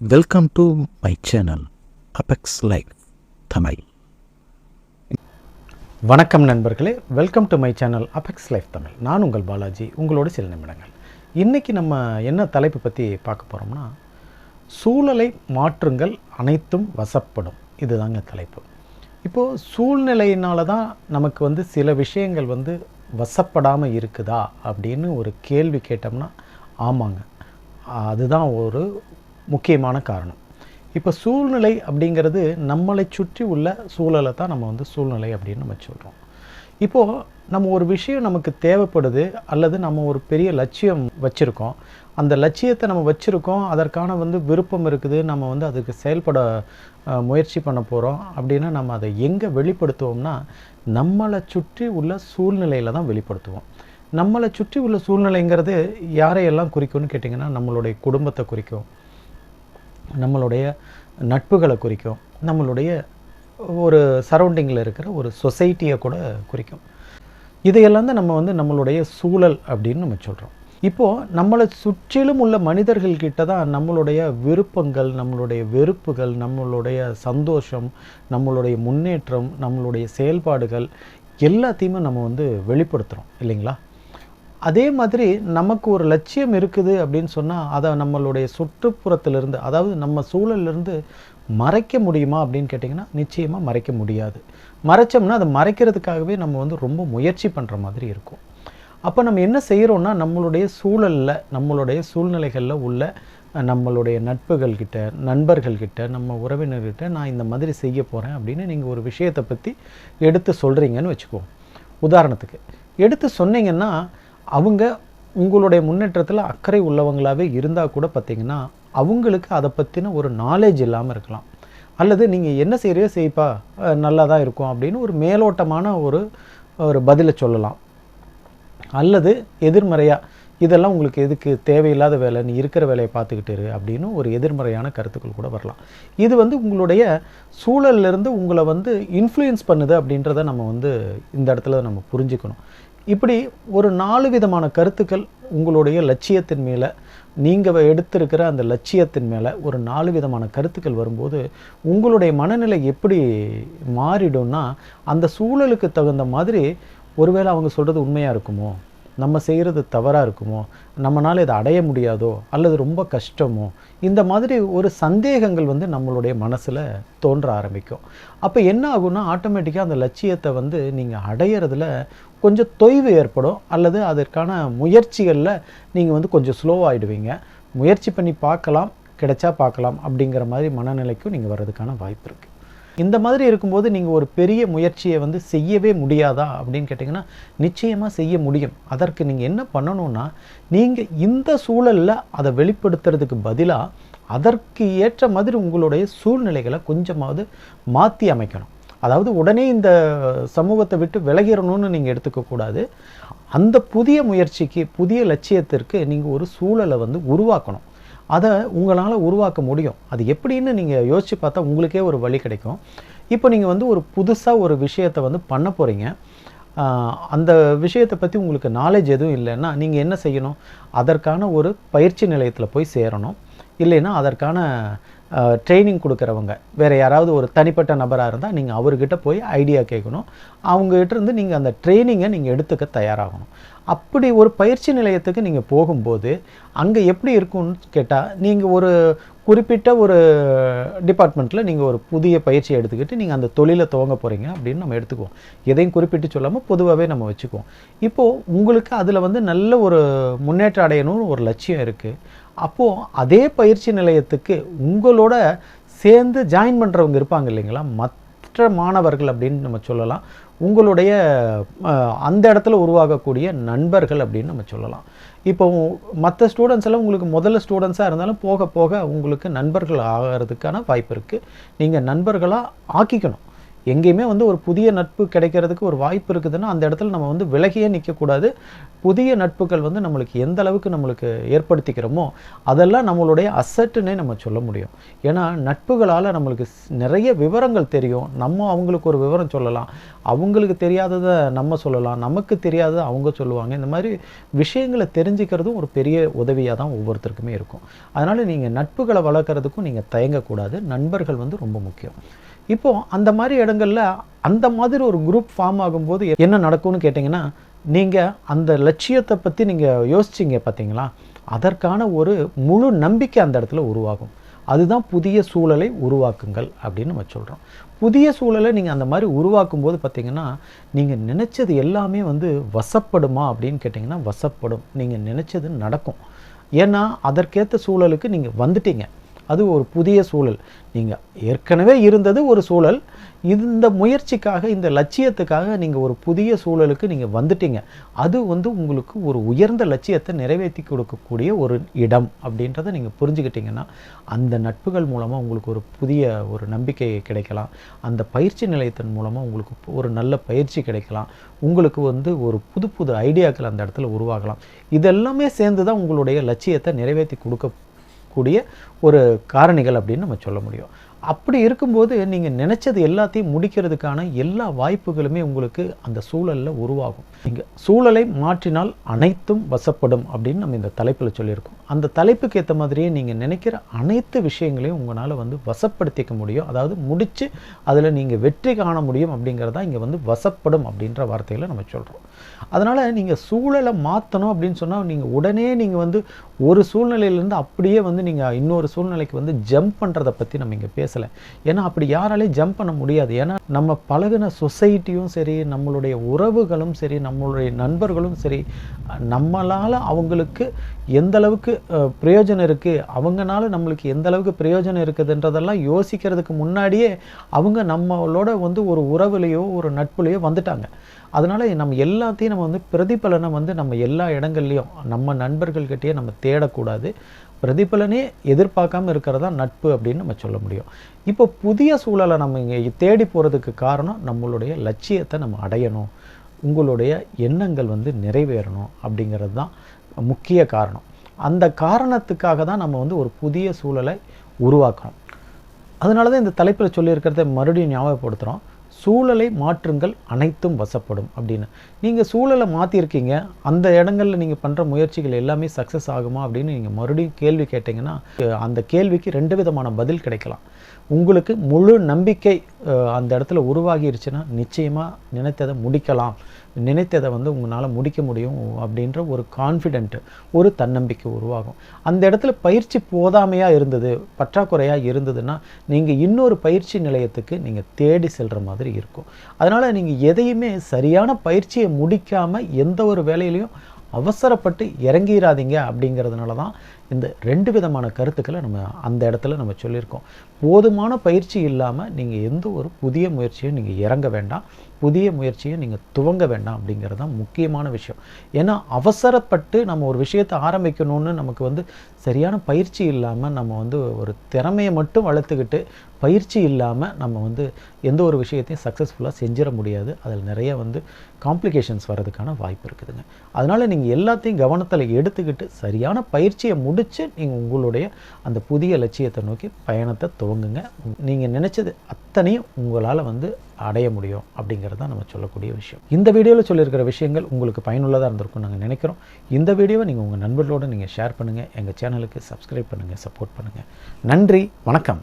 Welcome to my channel Apex Life Tamil வணக்கம் நண்பர்களே welcome to my channel Apex Life Tamil நான் உங்கள் பாலாஜி உங்களோட சில நிமிடங்கள். இன்றைக்கி நம்ம என்ன தலைப்பு பற்றி பார்க்க போகிறோம்னா சூழலை மாற்றுங்கள் அனைத்தும் வசப்படும். இதுதாங்க தலைப்பு. இப்போது சூழ்நிலையினால தான் நமக்கு வந்து சில விஷயங்கள் வந்து வசப்படாமல் இருக்குதா அப்படின்னு ஒரு கேள்வி கேட்டோம்னா ஆமாங்க. அதுதான் ஒரு முக்கியமான காரணம். இப்போ சூழ்நிலை அப்படிங்கிறது நம்மளை சுற்றி உள்ள சூழலை தான் நம்ம வந்து சூழ்நிலை அப்படின்னு நம்ம சொல்கிறோம் இப்போது நம்ம ஒரு விஷயம் நமக்கு தேவைப்படுது அல்லது நம்ம ஒரு பெரிய லட்சியம் வச்சுருக்கோம். அந்த லட்சியத்தை நம்ம வச்சுருக்கோம். அதற்கான வந்து விருப்பம் இருக்குது. நம்ம வந்து அதுக்கு செயல்பட முயற்சி பண்ண போகிறோம் அப்படின்னா நம்ம அதை எங்கே வெளிப்படுத்துவோம்னா நம்மளை சுற்றி உள்ள சூழ்நிலையில் தான் வெளிப்படுத்துவோம். நம்மளை சுற்றி உள்ள சூழ்நிலைங்கிறது யாரையெல்லாம் குறிக்கும்னு கேட்டிங்கன்னா நம்மளுடைய குடும்பத்தை குறிக்கும். நம்மளுடைய நட்புகளை குறிக்கும். நம்மளுடைய ஒரு சரௌண்டிங்கில் இருக்கிற ஒரு சொசைட்டியை கூட குறிக்கும். இதையெல்லாம் தான் நம்ம வந்து நம்மளுடைய சூழல் அப்படின்னு நம்ம சொல்கிறோம் இப்போது நம்மளை சுற்றிலும் உள்ள மனிதர்கள்கிட்ட தான் நம்மளுடைய விருப்பங்கள் நம்மளுடைய வெறுப்புகள் நம்மளுடைய சந்தோஷம் நம்மளுடைய முன்னேற்றம் நம்மளுடைய செயல்பாடுகள் எல்லாத்தையுமே நம்ம வந்து வெளிப்படுத்துகிறோம் இல்லைங்களா? அதே மாதிரி நமக்கு ஒரு லட்சியம் இருக்குது அப்படின்னு சொன்னால் அதை நம்மளுடைய சுற்றுப்புறத்திலிருந்து அதாவது நம்ம சூழலிலிருந்து மறைக்க முடியுமா அப்படின்னு கேட்டிங்கன்னா நிச்சயமாக மறைக்க முடியாது. மறைச்சோம்னா அதை மறைக்கிறதுக்காகவே நம்ம வந்து ரொம்ப முயற்சி பண்ணுற மாதிரி இருக்கும். அப்போ நம்ம என்ன செய்கிறோன்னா நம்மளுடைய சூழலில் நம்மளுடைய சூழ்நிலைகளில் உள்ள நம்மளுடைய நட்புகள்கிட்ட நண்பர்கள்கிட்ட நம்ம உறவினர்கிட்ட நான் இந்த மாதிரி செய்ய போகிறேன் அப்படின்னு நீங்கள் ஒரு விஷயத்தை பற்றி எடுத்து சொல்கிறீங்கன்னு வச்சுக்குவோம் உதாரணத்துக்கு எடுத்து சொன்னீங்கன்னா அவங்க உங்களுடைய முன்னேற்றத்தில் அக்கறை உள்ளவங்களாகவே இருந்தால் கூட பார்த்தீங்கன்னா அவங்களுக்கு அதை பற்றின ஒரு நாலேஜ் இல்லாமல் இருக்கலாம். அல்லது நீங்கள் என்ன செய்கிறியோ செய்ப்பா நல்லா தான் இருக்கும் அப்படின்னு ஒரு மேலோட்டமான ஒரு ஒரு பதிலை சொல்லலாம். அல்லது எதிர்மறையாக இதெல்லாம் உங்களுக்கு எதுக்கு? தேவையில்லாத வேலை நீ இருக்கிற வேலையை பார்த்துக்கிட்டு இரு அப்படின்னு ஒரு எதிர்மறையான கருத்துக்கள் கூட வரலாம். இது வந்து உங்களுடைய சூழல்ல இருந்து உங்களை வந்து இன்ஃப்ளூயன்ஸ் பண்ணுது அப்படின்றத நம்ம வந்து இந்த இடத்துல நம்ம புரிஞ்சுக்கணும். இப்படி ஒரு நாலு விதமான கருத்துக்கள் உங்களுடைய லட்சியத்தின் மேலே நீங்கள் எடுத்திருக்கிற அந்த லட்சியத்தின் மேலே ஒரு நாலு விதமான கருத்துக்கள் வரும்போது உங்களுடைய மனநிலை எப்படி மாறிடும்னா அந்த சூழலுக்கு தகுந்த மாதிரி ஒருவேளை அவங்க சொல்கிறது உண்மையாக இருக்குமோ? நம்ம செய்கிறது தவறாக இருக்குமோ? நம்மளால் இதை அடைய முடியாதோ? அல்லது ரொம்ப கஷ்டமோ? இந்த மாதிரி ஒரு சந்தேகங்கள் வந்து நம்மளுடைய மனசில் தோன்ற ஆரம்பிக்கும். அப்போ என்ன ஆகும்னா ஆட்டோமேட்டிக்காக அந்த லட்சியத்தை வந்து நீங்கள் அடையிறதுல கொஞ்சம் தொய்வு ஏற்படும். அல்லது அதற்கான முயற்சிகளில் நீங்கள் வந்து கொஞ்சம் ஸ்லோவாகிடுவீங்க முயற்சி பண்ணி பார்க்கலாம் கிடைச்சா பார்க்கலாம் அப்படிங்கிற மாதிரி மனநிலைக்கும் நீங்கள் வர்றதுக்கான வாய்ப்பு இருக்குது இந்த மாதிரி இருக்கும்போது நீங்கள் ஒரு பெரிய முயற்சியை வந்து செய்யவே முடியாதா அப்படின்னு கேட்டிங்கன்னா நிச்சயமாக செய்ய முடியும். அதற்கு நீங்கள் என்ன பண்ணணும்னா நீங்கள் இந்த சூழலில் அதை வெளிப்படுத்துறதுக்கு பதிலாக அதற்கு ஏற்ற மாதிரி உங்களுடைய சூழ்நிலைகளை கொஞ்சமாவது மாற்றி அமைக்கணும். அதாவது உடனே இந்த சமூகத்தை விட்டு விலகிடணும்னு நீங்கள் எடுத்துக்கக்கூடாது அந்த புதிய முயற்சிக்கு புதிய லட்சியத்திற்கு நீங்கள் ஒரு சூழலை வந்து உருவாக்கணும். அதை உங்களால் உருவாக்க முடியும். அது எப்படின்னு நீங்கள் யோசித்து பார்த்தா உங்களுக்கே ஒரு வழி கிடைக்கும். இப்போ நீங்கள் வந்து ஒரு புதுசாக ஒரு விஷயத்தை வந்து பண்ண போகிறீங்க அந்த விஷயத்தை பற்றி உங்களுக்கு நாலேஜ் எதுவும் இல்லைன்னா நீங்கள் என்ன செய்யணும்? அதற்கான ஒரு பயிற்சி நிலையத்தில் போய் சேரணும். இல்லைன்னா அதற்கான ட்ரைனிங் கொடுக்குறவங்க வேறு யாராவது ஒரு தனிப்பட்ட நபராக இருந்தால் நீங்கள் அவர்கிட்ட போய் ஐடியா கேட்கணும். அவங்ககிட்ட இருந்து நீங்கள் அந்த ட்ரைனிங்கை நீங்கள் எடுத்துக்க தயாராகணும். அப்படி ஒரு பயிற்சி நிலையத்துக்கு நீங்கள் போகும்போது அங்கே எப்படி இருக்கும்னு கேட்டால் நீங்கள் ஒரு குறிப்பிட்ட ஒரு டிபார்ட்மெண்ட்டில் நீங்கள் ஒரு புதிய பயிற்சி எடுத்துக்கிட்டு நீங்கள் அந்த தொழிலை துவங்க போகிறீங்க அப்படின்னு நம்ம எடுத்துக்குவோம். எதையும் குறிப்பிட்டு சொல்லாமல் பொதுவாகவே நம்ம வச்சுக்குவோம். இப்போது உங்களுக்கு அதில் வந்து நல்ல ஒரு முன்னேற்றம் அடையணும்னு ஒரு லட்சியம் இருக்குது அப்போது அதே பயிற்சி நிலையத்துக்கு உங்களோட சேர்ந்து ஜாயின் பண்ணுறவங்க இருப்பாங்க இல்லைங்களா? மற்ற மாணவர்கள் அப்படின்னு நம்ம சொல்லலாம். உங்களுடைய அந்த இடத்துல உருவாகக்கூடிய நண்பர்கள் அப்படின்னு நம்ம சொல்லலாம். இப்போ மற்ற ஸ்டூடெண்ட்ஸ் எல்லாம் உங்களுக்கு முதல்ல ஸ்டூடெண்ட்ஸாக இருந்தாலும் போக போக உங்களுக்கு நண்பர்கள் ஆகிறதுக்கான வாய்ப்பு இருக்குது நீங்கள் நண்பர்களாக ஆக்கிக்கணும். எங்கேயுமே வந்து ஒரு புதிய நட்பு கிடைக்கிறதுக்கு ஒரு வாய்ப்பு இருக்குதுன்னா அந்த இடத்துல நம்ம வந்து விலகியே நிற்கக்கூடாது. புதிய நட்புகள் வந்து நம்மளுக்கு எந்த அளவுக்கு நம்மளுக்கு ஏற்படுத்திக்கிறோமோ அதெல்லாம் நம்மளுடைய அசட்டுன்னே நம்ம சொல்ல முடியும். ஏன்னா நட்புகளால் நம்மளுக்கு ஸ்- நிறைய விவரங்கள் தெரியும். நம்ம அவங்களுக்கு ஒரு விவரம் சொல்லலாம். அவங்களுக்கு தெரியாததை நம்ம சொல்லலாம். நமக்கு தெரியாததை அவங்க சொல்லுவாங்க. இந்த மாதிரி விஷயங்களை தெரிஞ்சுக்கிறதும் ஒரு பெரிய உதவியாக தான் ஒவ்வொருத்தருக்குமே இருக்கும். அதனால் நீங்கள் நட்புகளை வளர்க்குறதுக்கும் நீங்கள் தயங்கக்கூடாது. நண்பர்கள் வந்து ரொம்ப முக்கியம். இப்போ அந்த மாதிரி இடங்களில் அந்த மாதிரி ஒரு குரூப் ஃபார்ம் ஆகும்போது என்ன நடக்கும்னு கேட்டிங்கன்னா நீங்கள் அந்த லட்சியத்தை பற்றி நீங்கள் யோசிச்சிங்க பார்த்தீங்களா அதற்கான ஒரு முழு நம்பிக்கை அந்த இடத்துல உருவாகும். அதுதான் புதிய சூழலை உருவாக்குங்கள் அப்படின்னு நம்ம சொல்கிறோம் புதிய சூழலை நீங்கள் அந்த மாதிரி உருவாக்கும் போது பார்த்தீங்கன்னா நீங்கள் நினச்சது எல்லாமே வந்து வசப்படுமா அப்படின்னு கேட்டிங்கன்னா வசப்படும். நீங்கள் நினச்சது நடக்கும். ஏன்னா அதற்கேற்ற சூழலுக்கு நீங்கள் வந்துட்டீங்க. அது ஒரு புதிய சூழல். நீங்கள் ஏற்கனவே இருந்தது ஒரு சூழல். இந்த முயற்சிக்காக இந்த லட்சியத்துக்காக நீங்கள் ஒரு புதிய சூழலுக்கு நீங்கள் வந்துட்டீங்க. அது வந்து உங்களுக்கு ஒரு உயர்ந்த லட்சியத்தை நிறைவேற்றி கொடுக்கக்கூடிய ஒரு இடம் அப்படின்றத நீங்கள் புரிஞ்சுக்கிட்டீங்கன்னா அந்த நட்புகள் மூலமாக உங்களுக்கு ஒரு புதிய ஒரு நம்பிக்கை கிடைக்கலாம். அந்த பயிற்சி நிலையத்தின் மூலமாக உங்களுக்கு ஒரு நல்ல பயிற்சி கிடைக்கலாம். உங்களுக்கு வந்து ஒரு புது புது ஐடியாக்கள் அந்த இடத்துல உருவாகலாம். இதெல்லாமே சேர்ந்து தான் உங்களுடைய லட்சியத்தை நிறைவேற்றி கொடுக்க கூடிய ஒரு காரணிகள் அப்படின்னு நம்ம சொல்ல முடியும். அப்படி இருக்கும்போது நீங்கள் நினச்சது எல்லாத்தையும் முடிக்கிறதுக்கான எல்லா வாய்ப்புகளுமே உங்களுக்கு அந்த சூழலில் உருவாகும். நீங்கள் சூழலை மாற்றினால் அனைத்தும் வசப்படும் அப்படின்னு நம்ம இந்த தலைப்பில் சொல்லியிருக்கோம். அந்த தலைப்புக்கு ஏற்ற மாதிரியே நீங்கள் நினைக்கிற அனைத்து விஷயங்களையும் உங்களால் வந்து வசப்படுத்திக்க முடியும். அதாவது முடித்து அதில் நீங்கள் வெற்றி காண முடியும் அப்படிங்கிறதா இங்கே வந்து வசப்படும் அப்படின்ற வார்த்தைகளை நம்ம சொல்கிறோம் அதனால் நீங்கள் சூழலை மாற்றணும் அப்படின்னு சொன்னால் நீங்கள் உடனே நீங்கள் வந்து ஒரு சூழ்நிலையிலேருந்து அப்படியே வந்து நீங்கள் இன்னொரு சூழ்நிலைக்கு வந்து ஜம்ப் பண்ணுறதை பற்றி நம்ம இங்கே பேசலை. ஏன்னா அப்படி யாராலையும் ஜம்ப் பண்ண முடியாது. ஏன்னா நம்ம பழகுன சொசைட்டியும் சரி நம்மளுடைய உறவுகளும் சரி நம்மளுடைய நண்பர்களும் சரி நம்மளால் அவங்களுக்கு எந்த அளவுக்கு பிரயோஜனம் இருக்குது அவங்கனால நம்மளுக்கு எந்த அளவுக்கு பிரயோஜனம் இருக்குதுன்றதெல்லாம் யோசிக்கிறதுக்கு முன்னாடியே அவங்க நம்மளோட வந்து ஒரு உறவுலையோ ஒரு நட்புலையோ வந்துட்டாங்க. அதனால் நம்ம எல்லாத்தையும் நம்ம வந்து பிரதிபலனை வந்து நம்ம எல்லா இடங்கள்லையும் நம்ம நண்பர்கள்கிட்டயே நம்ம தேடக்கூடாது. பிரதிபலனே எதிர்பார்க்காம இருக்கிறதா நட்பு அப்படின்னு நம்ம சொல்ல முடியும். இப்போ புதிய சூழலை நம்ம இங்கே தேடி போகிறதுக்கு காரணம் நம்மளுடைய லட்சியத்தை நம்ம அடையணும். உங்களுடைய எண்ணங்கள் வந்து நிறைவேறணும் அப்படிங்கிறது தான் முக்கிய காரணம். அந்த காரணத்துக்காக தான் நம்ம வந்து ஒரு புதிய சூழலை உருவாக்கணும் அதனால தான் இந்த தலைப்பில் சொல்லியிருக்கிறத மறுபடியும் ஞாபகப்படுத்துகிறோம் சூழலை மாற்றுங்கள் அனைத்தும் வசப்படும் அப்படின்னு. நீங்கள் சூழலை மாற்றிருக்கீங்க அந்த இடங்களில் நீங்கள் பண்ணுற முயற்சிகள் எல்லாமே சக்ஸஸ் ஆகுமா அப்படின்னு நீங்கள் மறுபடியும் கேள்வி கேட்டிங்கன்னா அந்த கேள்விக்கு ரெண்டு விதமான பதில் கிடைக்கலாம். உங்களுக்கு முழு நம்பிக்கை அந்த இடத்துல உருவாகிருச்சுன்னா நிச்சயமாக நினைத்ததை முடிக்கலாம். நினைத்ததை வந்து உங்களால் முடிக்க முடியும் அப்படின்ற ஒரு கான்ஃபிடென்ட்டு ஒரு தன்னம்பிக்கை உருவாகும். அந்த இடத்துல பயிற்சி போதாமையாக இருந்தது பற்றாக்குறையாக இருந்ததுன்னா நீங்கள் இன்னொரு பயிற்சி நிலையத்துக்கு நீங்கள் தேடி செல்கிற மாதிரி இருக்கும். அதனால் நீங்கள் எதையுமே சரியான பயிற்சியை முடிக்காமல் எந்த ஒரு வேலையிலையும் அவசரப்பட்டு இறங்கிடாதீங்க அப்படிங்கிறதுனால தான் இந்த ரெண்டு விதமான கருத்துக்களை நம்ம அந்த இடத்துல நம்ம சொல்லியிருக்கோம். போதுமான பயிற்சி இல்லாமல் நீங்கள் எந்த ஒரு புதிய முயற்சியும் நீங்கள் இறங்க வேண்டாம். புதிய முயற்சியை நீங்கள் துவங்க வேண்டாம் அப்படிங்கிறது தான் முக்கியமான விஷயம். ஏன்னா அவசரப்பட்டு நம்ம ஒரு விஷயத்தை ஆரம்பிக்கணும்னு நமக்கு வந்து சரியான பயிற்சி இல்லாமல் நம்ம வந்து ஒரு திறமையை மட்டும் வளர்த்துக்கிட்டு பயிற்சி இல்லாமல் நம்ம வந்து எந்த ஒரு விஷயத்தையும் சக்ஸஸ்ஃபுல்லாக செஞ்சிட முடியாது. அதில் நிறைய வந்து காம்ப்ளிகேஷன்ஸ் வர்றதுக்கான வாய்ப்பு இருக்குதுங்க. அதனால் நீங்கள் எல்லாத்தையும் கவனத்தில் எடுத்துக்கிட்டு சரியான பயிற்சியை முடித்து நீங்கள் உங்களுடைய அந்த புதிய லட்சியத்தை நோக்கி பயணத்தை துவங்குங்க. நீங்கள் நினச்சது அத்தனையும் உங்களால் வந்து அடைய முடியும் அப்படிங்கிறது தான் நம்ம சொல்லக்கூடிய விஷயம். இந்த வீடியோவில் சொல்லியிருக்கிற விஷயங்கள் உங்களுக்கு பயனுள்ளதாக இருந்திருக்கும் நாங்கள் நினைக்கிறோம். இந்த வீடியோவை நீங்கள் உங்கள் நண்பர்களோடு நீங்கள் ஷேர் பண்ணுங்கள் எங்கள் சேனலுக்கு சப்ஸ்கிரைப் பண்ணுங்கள் சப்போர்ட் பண்ணுங்கள் நன்றி வணக்கம்.